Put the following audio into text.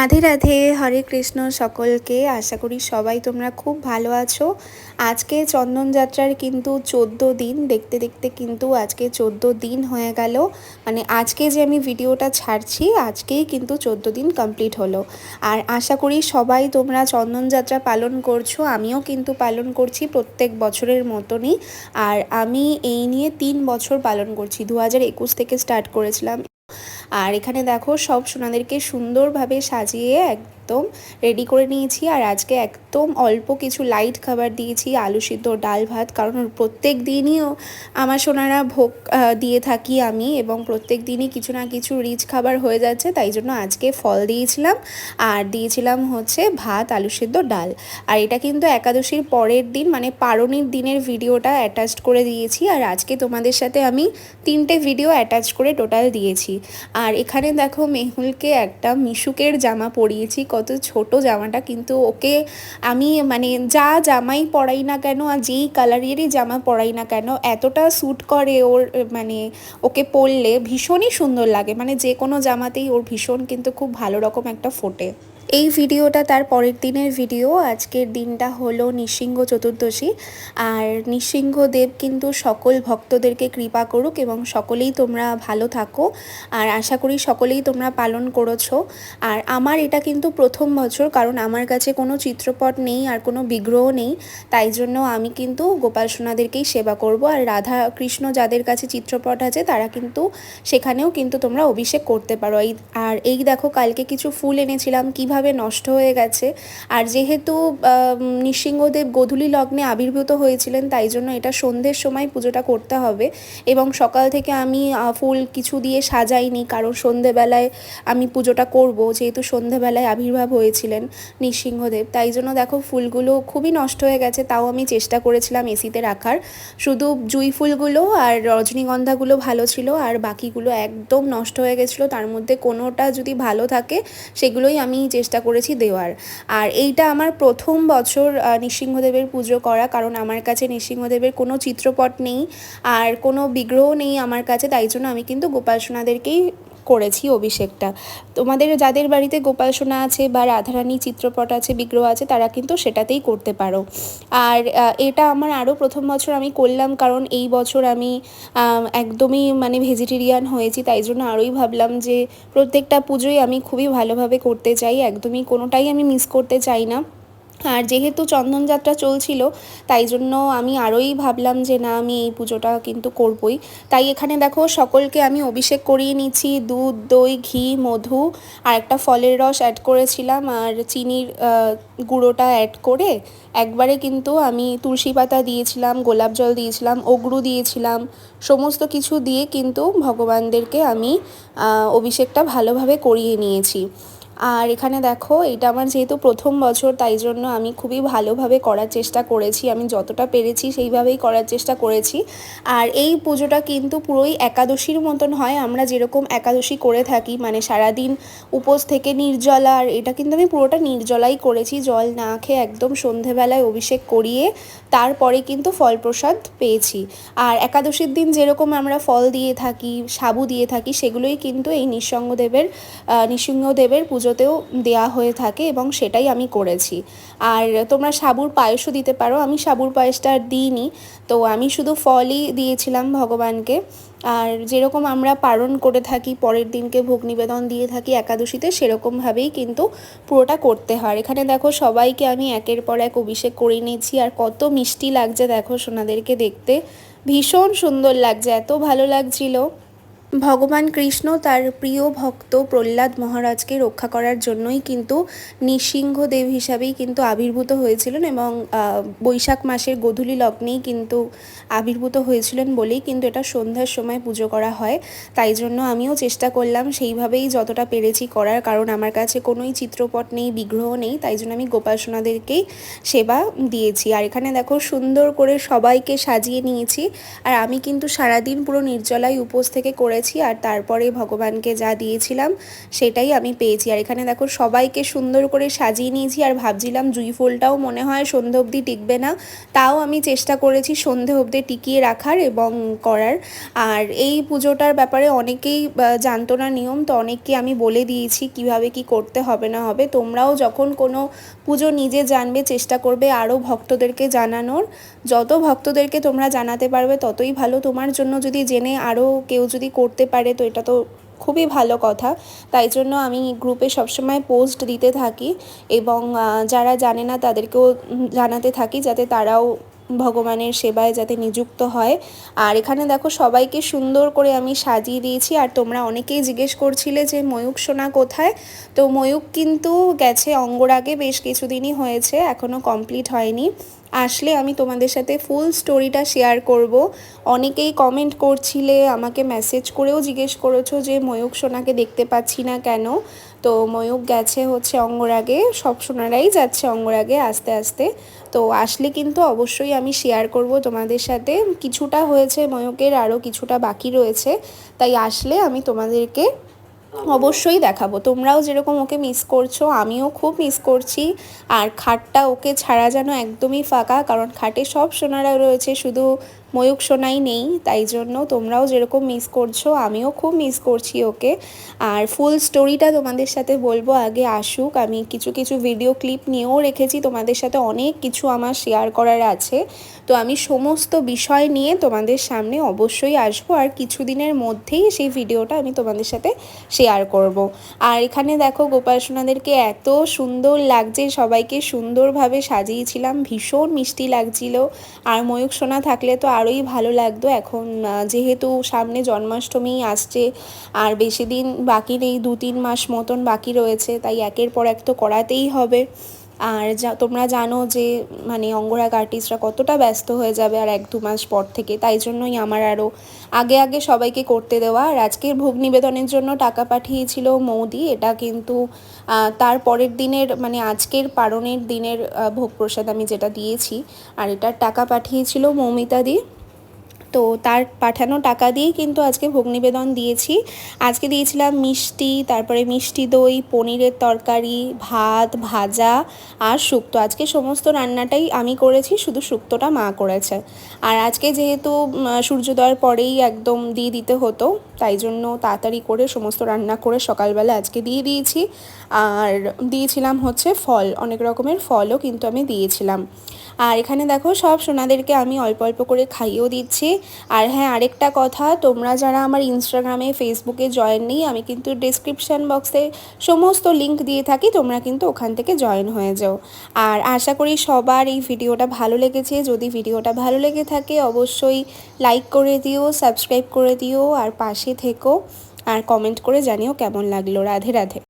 রাধে রাধে, হরে কৃষ্ণ সকলকে। আশা করি সবাই তোমরা খুব ভালো আছো। আজকে চন্দনযাত্রার কিন্তু চোদ্দ দিন। দেখতে দেখতে কিন্তু আজকে চোদ্দ দিন হয়ে গেল। মানে আজকে যে আমি ভিডিওটা ছাড়ছি, আজকেই কিন্তু চোদ্দ দিন কমপ্লিট হলো। আর আশা করি সবাই তোমরা চন্দনযাত্রা পালন করছ। আমিও কিন্তু পালন করছি প্রত্যেক বছরের মতনই। আর আমি এই নিয়ে তিন বছর পালন করছি। দু হাজার একুশ থেকে স্টার্ট করেছিলাম। আর এখানে দেখো সব সোনাদেরকে সুন্দরভাবে সাজিয়ে একদম রেডি করে নিয়েছি। আর আজকে একদম অল্প কিছু লাইট খাবার দিয়েছি, আলু সিদ্ধ, ডাল ভাত, কারণ প্রত্যেক দিনইও আমার সোনারা ভোগ দিয়ে থাকি আমি এবং প্রত্যেক দিনই কিছু না কিছু রিচ খাবার হয়ে যাচ্ছে, তাই জন্য আজকে ফল দিয়েছিলাম। আর দিয়েছিলাম হচ্ছে ভাত, আলু সিদ্ধ, ডাল। আর এটা কিন্তু একাদশীর পরের দিন মানে পারণির দিনের ভিডিওটা অ্যাটাচড করে দিয়েছি। আর আজকে তোমাদের সাথে আমি তিনটে ভিডিও অ্যাটাচ করে টোটাল দিয়েছি। আর এখানে দেখো মেহুলকে একটা মিশুকের জামা পরিয়েছি, কত ছোট জামাটা, কিন্তু ওকে আমি মানে যা জামাই পরাই না কেন আর যেই কালারেরই জামা পরাই না কেন, এতটা স্যুট করে ওর মানে ওকে পরলে ভীষণই সুন্দর লাগে। মানে যে কোনো জামাতেই ওর ভীষণ কিন্তু খুব ভালো রকম একটা ফোটে। এই ভিডিওটা তার পরের দিনের ভিডিও। আজকের দিনটা হলো নৃসিংহ চতুর্দশী। আর নৃসিংহ দেব কিন্তু সকল ভক্তদেরকে কৃপা করুক এবং সকলেই তোমরা ভালো থাকো। আর আশা করি সকলেই তোমরা পালন করেছ। আর আমার এটা কিন্তু প্রথম বছর, কারণ আমার কাছে কোনো চিত্রপট নেই আর কোনো বিগ্রহ নেই। তাই জন্য আমি কিন্তু গোপাল সোনাদেরকেই সেবা করব। আর রাধা কৃষ্ণ যাদের কাছে চিত্রপট আছে, তারা কিন্তু সেখানেও কিন্তু তোমরা অভিষেক করতে পারো। আর এই দেখো, কালকে কিছু ফুল এনেছিলাম। কীভাবে নষ্ট হয়ে গেছে। আর যেহেতু নৃসিংহদেব গোধূলি লগ্নে আবির্ভূত হয়েছিলেন, তাই জন্য এটা সন্ধ্যের সময় পুজোটা করতে হবে। এবং সকাল থেকে আমি ফুল কিছু দিয়ে সাজাইনি, কারণ সন্ধেবেলায় আমি পুজোটা করব, যেহেতু সন্ধেবেলায় আবির্ভাব হয়েছিলেন নৃসিংহদেব। তাই জন্য দেখো, ফুলগুলো খুবই নষ্ট হয়ে গেছে, তাও আমি চেষ্টা করেছিলাম এসিতে রাখার। শুধু জুই ফুলগুলো আর রজনীগন্ধাগুলো ভালো ছিল, আর বাকিগুলো একদম নষ্ট হয়ে গেছিল। তার মধ্যে কোনোটা যদি ভালো থাকে, সেগুলোই আমি চেষ্টা করেছি দেওয়ার। আর এইটা আমার প্রথম বছর নৃসিংহদেবের পুজো করা, কারণ আমার কাছে নৃসিংহদেবের কোনো চিত্রপট নেই, আর কোনো বিগ্রহ নেই আমার কাছে, তাই জন্য আমি কিন্তু গোপাল সোনাদেরকেই করেছি অভিষেকটা। তোমাদের যাদের বাড়িতে গোপাল সোনা আছে বা রাধারানী চিত্রপট আছে, বিগ্রহ আছে, তারা কিন্তু সেটাতেই করতে পারো। আর এটা আমার আরও প্রথম বছর আমি করলাম, কারণ এই বছর আমি একদমই মানে ভেজিটেরিয়ান হয়েছি, তাই জন্য আরোই ভাবলাম যে প্রত্যেকটা পুজোই আমি খুবই ভালোভাবে করতে চাই, একদমই কোনোটাই আমি মিস করতে চাই না। আর যেহেতু চন্দনযাত্রা চলছিল, তাই জন্য আমি আরোই ভাবলাম যে না, আমি এই পুজোটা কিন্তু করবই। তাই এখানে দেখো, সকলকে আমি অভিষেক করিয়ে নিচ্ছি, দুধ, দই, ঘি, মধু, আর একটা ফলের রস অ্যাড করেছিলাম, আর চিনির গুঁড়োটা অ্যাড করে একবারে কিন্তু আমি তুলসী পাতা দিয়েছিলাম, গোলাপ জল দিয়েছিলাম, অগরু দিয়েছিলাম, সমস্ত কিছু দিয়ে কিন্তু ভগবানদেরকে আমি অভিষেকটা ভালোভাবে করিয়ে নিয়েছি। আর এখানে দেখো এটা আমার যেহেতু প্রথম বছর তাই জন্য আমি খুবই ভালোভাবে করার চেষ্টা করেছি। আমি যতটা পেরেছি সেইভাবেই করার চেষ্টা করেছি। আর এই পুজোটা কিন্তু পুরোই একাদশীর মতন হয়। আমরা যেরকম একাদশী করে থাকি মানে সারাদিন উপোস থেকে নির্জলা আর এটা কিন্তু আমি পুরোটা নির্জলাই করেছি। জল না খেয়ে একদম সন্ধেবেলায় অভিষেক করিয়ে তারপরে কিন্তু ফল প্রসাদ পেয়েছি। আর একাদশীর দিন যেরকম আমরা ফল দিয়ে থাকি সাবু দিয়ে থাকি সেগুলোই কিন্তু এই নৃসিংহদেবের আহ, নৃসিংহদেবের পুজোতেও দেয়া হয়ে থাকে এবং সেটাই আমি করেছি। আর তোমরা সাবুর পায়েসও দিতে পারো। আমি সাবুর পায়েসটা আর দিইনি। তো আমি শুধু ফলই দিয়েছিলাম ভগবানকে। আর যেরকম আমরা পালন করে থাকি, পরের দিনকে ভোগ নিবেদন দিয়ে থাকি একাদশীতে, সেরকমভাবেই কিন্তু পুরোটা করতে হয়। এখানে দেখো, সবাইকে আমি একের পর এক অভিষেক করে নিয়েছি। আর কত মিষ্টি লাগছে, দেখো, সোনাদেরকে দেখতে। ভীষণ সুন্দর লাগছে, এত ভালো লাগছিল। ভগবান কৃষ্ণ তার প্রিয় ভক্ত প্রহ্লাদ মহারাজকে রক্ষা করার জন্যই কিন্তু নৃসিংহদেব হিসাবেই কিন্তু আবির্ভূত হয়েছিলেন এবং বৈশাখ মাসের গধূলি লগ্নেই কিন্তু আবির্ভূত হয়েছিলেন বলেই কিন্তু এটা সন্ধ্যার সময় পুজো করা হয়। তাই জন্য আমিও চেষ্টা করলাম সেইভাবেই যতটা পেরেছি করার, কারণ আমার কাছে কোনোই চিত্রপট নেই, বিগ্রহ নেই, তাই জন্য আমি গোপাসনাদেরকেই সেবা দিয়েছি। আর এখানে দেখো সুন্দর করে সবাইকে সাজিয়ে নিয়েছি। আর আমি কিন্তু সারাদিন পুরো নির্জলায় উপোস থেকে করেছি করেছি আর তারপরে ভগবানকে যা দিয়েছিলাম সেটাই আমি পেয়েছি। আর এখানে দেখো সবাইকে সুন্দর করে সাজিয়ে নিয়েছি আর ভাবছিলাম জুই ফুলটাও মনে হয় সন্ধে অবধি টিকবে না। তাও আমি চেষ্টা করেছি সন্ধে অবধি টিকিয়ে রাখার এবং করার। আর এই পুজোটার ব্যাপারে অনেকেই জানতো না নিয়ম, তো অনেককে আমি বলে দিয়েছি কীভাবে কি করতে হবে না হবে। তোমরাও যখন কোনো পুজো নিজে জানবে চেষ্টা করবে আরও ভক্তদেরকে জানানোর। যত ভক্তদেরকে তোমরা জানাতে পারবে ততই ভালো। তোমার জন্য যদি জেনে আরও কেউ যদি পারে, তো এটা তো খুবই ভালো কথা। তাই জন্য আমি গ্রুপে সবসময় পোস্ট দিতে থাকি এবং যারা জানে না তাদেরকেও জানাতে থাকি যাতে তারাও ভগবানের সেবায় যাতে নিযুক্ত হয়। আর এখানে দেখো সবাইকে সুন্দর করে আমি সাজিয়ে দিয়েছি। আর তোমরা অনেকেই জিজ্ঞেস করছিলে যে ময়ূক সোনা কোথায়? তো ময়ূক কিন্তু গেছে অঙ্গরাগে, বেশ কিছুদিনই হয়েছে এখনও কমপ্লিট হয়নি। আসলে আমি তোমাদের সাথে ফুল স্টোরিটা শেয়ার করব। অনেকেই কমেন্ট করছিলে, আমাকে মেসেজ করেও জিজ্ঞেস করেছ যে, ময়ূক সোনাকে দেখতে পাচ্ছি না কেন? তো ময়ূক গেছে হচ্ছে অঙ্গরাগে, সব সোনারাই যাচ্ছে অঙ্গরাগে আস্তে আস্তে। তো আসলে কিন্তু অবশ্যই আমি শেয়ার করব তোমাদের সাথে। কিছুটা হয়েছে ময়ূকের আরও কিছুটা বাকি রয়েছে। তাই আসলে আমি তোমাদেরকে অবশ্যই দেখাবো। তোমরাও যেরকম ওকে মিস করছ, আমিও খুব মিস করছি। আর খাটটা ওকে ছাড়া যেন একদমই ফাঁকা, কারণ খাটে সব সোনারা রয়েছে, শুধু ময়ূক সোনাই নেই, তাই জন্য তোমরাও যেরকম মিস করছ, আমিও খুব মিস করছি ওকে। আর ফুল স্টোরিটা তোমাদের সাথে বলব আগে আসুক, আমি কিছু কিছু ভিডিও ক্লিপ নিয়েও রেখেছি, তোমাদের সাথে অনেক কিছু আমার শেয়ার করার আছে। তো আমি সমস্ত বিষয় নিয়ে তোমাদের সামনে অবশ্যই আসব, আর কিছুদিনের মধ্যেই সেই ভিডিওটা আমি তোমাদের সাথে শেয়ার করব। আর এখানে দেখো গোপাল সোনাদেরকে এত সুন্দর লাগছে, সবাইকে সুন্দরভাবে সাজিয়েছিলাম, ভীষণ মিষ্টি লাগছিল। আর ময়ূক সোনা থাকলে তো আরোই ভালো লাগতো। এখন যেহেতু সামনে জন্মাষ্টমী আসছে, আর বেশি দিন বাকি নেই, দু তিন মাস মতন বাকি রয়েছে, তাই একের পর এক তো করাতেই হবে। আর যা, তোমরা জানো যে মানে অঙ্গরাগ আর্টিস্টরা কতটা ব্যস্ত হয়ে যাবে আর এক দু মাস পর থেকে, তাই জন্যই আমার আরও আগে আগে সবাইকে করতে দেওয়া। আর আজকের ভোগ নিবেদনের জন্য টাকা পাঠিয়েছিল মৌদি, এটা কিন্তু তার পরের দিনের মানে আজকের পারণের দিনের ভোগ প্রসাদ আমি যেটা দিয়েছি, আর এটার টাকা পাঠিয়েছিল মৌমিতাদি। তো তার পাঠানো টাকা দিয়েই কিন্তু আজকে ভোগ নিবেদন দিয়েছি। আজকে দিয়েছিলাম মিষ্টি, তারপরে মিষ্টি দই, পনিরের তরকারি, ভাত, ভাজা আর শুক্তো। আজকে সমস্ত রান্নাটাই আমি করেছি, শুধু শুক্তোটা মা করেছে। আর আজকে যেহেতু সূর্যোদয়ের পরেই একদম দিয়ে দিতে হতো, তাই জন্য তাড়াতাড়ি করে সমস্ত রান্না করে সকালবেলা আজকে দিয়ে দিয়েছি। আর দিয়েছিলাম হচ্ছে ফল, অনেক রকমের ফলও কিন্তু আমি দিয়েছিলাম। আর এখানে দেখো সব সোনাদেরকে আমি অল্প অল্প করে খাইয়েও দিচ্ছি। আর হ্যাঁ আরেকটা কথা, তোমরা যারা আমার ইনস্টাগ্রামে ফেসবুকে জয়েন নেই, আমি কিন্তু ডিসক্রিপশান বক্সে সমস্ত লিঙ্ক দিয়ে থাকি, তোমরা কিন্তু ওখান থেকে জয়েন হয়ে যাও। আর আশা করি সবার এই ভিডিওটা ভালো লেগেছে। যদি ভিডিওটা ভালো লেগে থাকে, অবশ্যই লাইক করে দিও সাবস্ক্রাইব করে দিও, আর পাশে থেকো, আর কমেন্ট করে জানিও কেমন লাগল। রাধে রাধে।